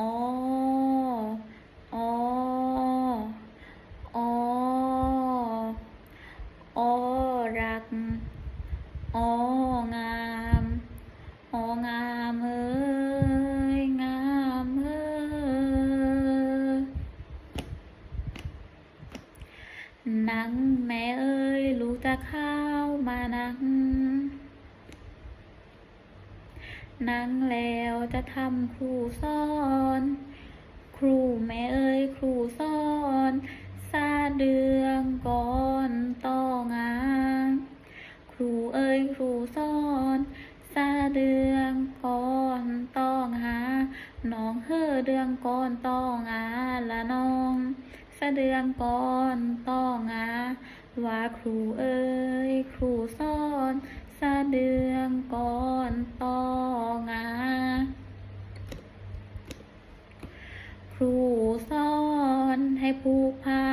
ออออรักองามองามเอ้ยงามเอ้ยนังแม่เอ้ยลูกจะเข้าวมานัง นั่งแล้วจะทำครูสอน ครูแม่เอ้ยครูสอนซาเดืองก่อนต้องานครูเอ้ยครูสอนซาเดืองก่อนต้องหาน้องเฮอเดืองก่อนต้องอาละน้องสะเดืองก่อนต้องอาว่าครูเอ้ยครูสอน สะเดืองก่อนต้องาครูสอนให้ผูกผ้า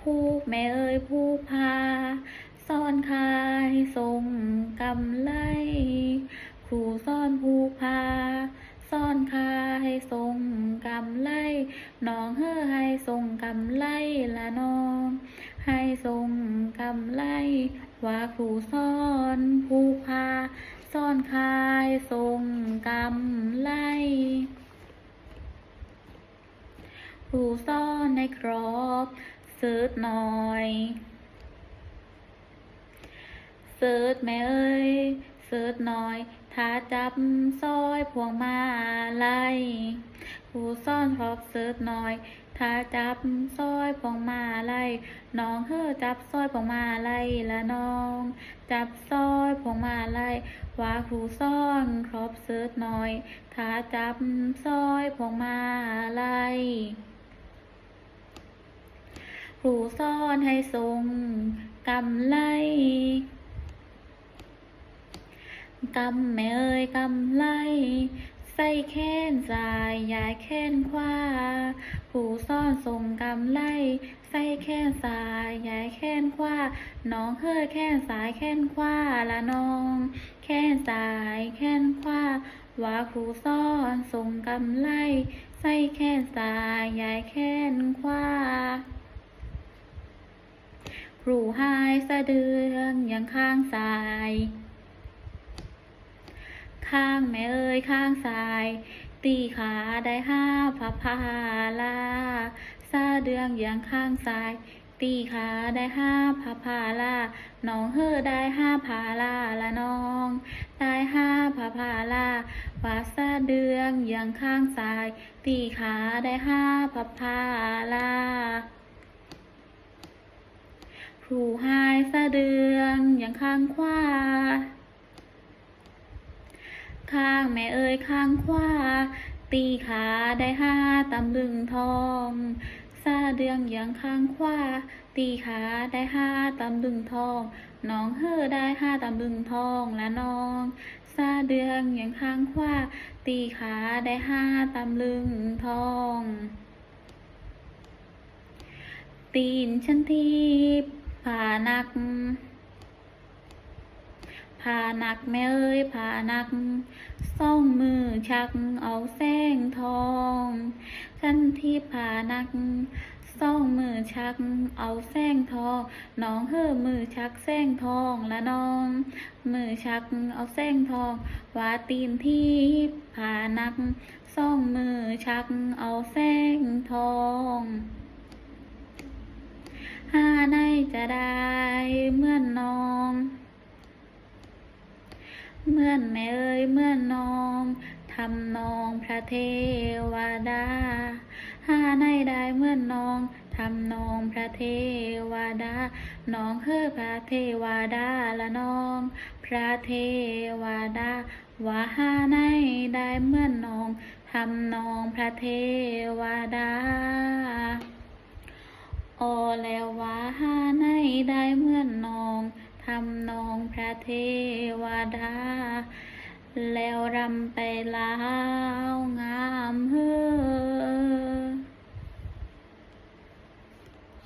ผูกแม่เอ้ยผูกผ้าสอนคายทรงกำไลครูสอนผูกผ้าสอนคาให้ทรงกำไลน้องเฮ้อให้ทรงกำไลละน้อง ให้ทรงกำไลว่าครูสอนผูกผ้าสอนคายทรงกำไลครูสอนในครอบเสิร์ชหน่อยเสิร์ชแม่เอ้ยเสิร์ชหน่อย ถ้าจับซอยพวงมาลัย ครูซ่อนครอบเสิร์ชหน่อย ถ้าจับซอยพวงมาไลัยน้องเฮ้อจับซอยพวงมาไลัยละน้อง จับซอยพวงมาไลัยว่าครูซ่อนครอบเสิร์ชหน่อย ถ้าจับซอยพวงมาไลัยครูสอนให้ทรงกำไลกำแม่เอ้ยกำไล ใส่แค้นสายยายแค้นขวาครูสอนทรงกำไลใส่แค้นสายยายแค้นขวาน้องเฮ้อแค้นสายแค้นขวาละน้อง แค้นสายแค้นขวาว่าครูสอนทรงกำไลใส่แค้นสายยายแค้นขวาครูหายสะเดืองยังข้างซ้าย ข้างแม่เอ้ยข้างซ้าย ตีขาได้ห้าพับพาลาสะเดืองยังข้างซ้าย ตีขาได้ห้าพับพาลาน้องเฮอได้ห้าพาลาละน้องได้ห้าพับพาลาวาสะเดืองยังข้างซ้าย ตีขาได้ห้าพับพาลาครูหายสะเดืองอย่างข้างขวา ข้างแม่เอ้ยข้างขวาตีขาได้ห้าตำลึงทองสะเดืองอย่างข้างขวาตีขาได้ห้าตำลึงทอง น้องเฮอได้ห้าตำลึงทองและน้องสะเดืองอย่างข้างขวาตีขาได้ห้าตำลึงทองตีนฉันทีผ่านัก ผานักแม่เอ้ยผานักส่องมือชักเอาแสงทองฉันที่ผานักส่องมือชักเอาแสงทองน้องเฮ้อมือชักแสงทองละน้อง มือชักเอาแสงทองว่าตีนที่ผานักส่องมือชักเอาแสงทองหาในจะได้เมื่อนน้อง เมื่อนแม่เอ้ยเมื่อนน้องทำนองพระเทวดาหาในได้เมื่อนน้องทำนองพระเทวดา น้องเฮ้อพระเทวดาละน้อง พระเทวดาว่าหาในได้เมื่อนน้องทำนองพระเทวดาโอแล้วว่าหาในได้เมื่อนนองทำนองพระเทวดา แล้วรำไปลาวงามเฮ้อ